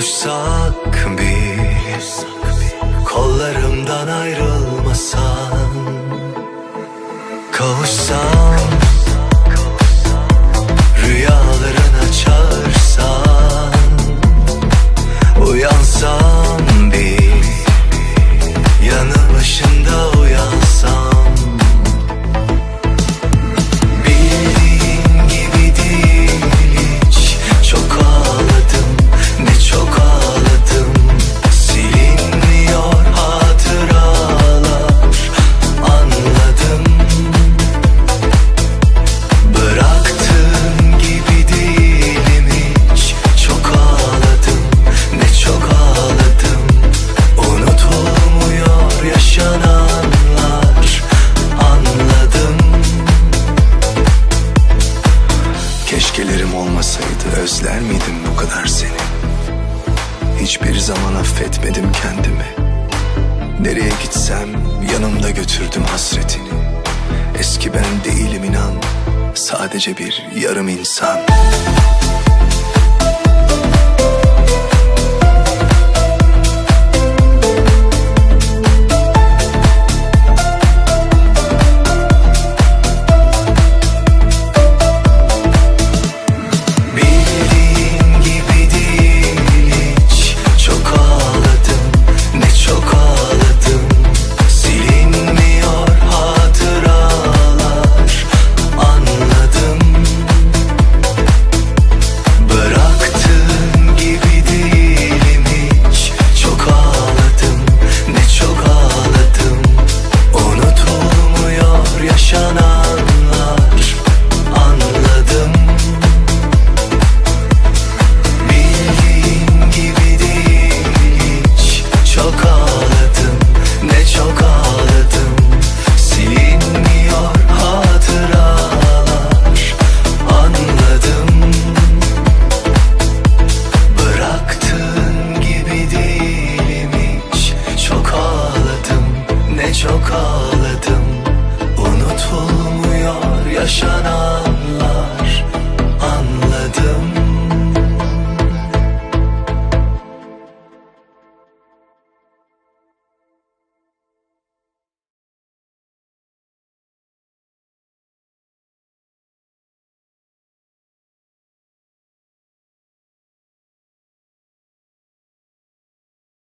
buluşsak biz Kollarımdan ayrılmasan Kavuşsam Rüyalarına çağırsan Uyansan hiçbir zaman affetmedim kendimi. Nereye gitsem yanımda götürdüm hasretini. Eski ben değilim inan Sadece bir yarım insan. Çok ağladım Unutulmuyor yaşanan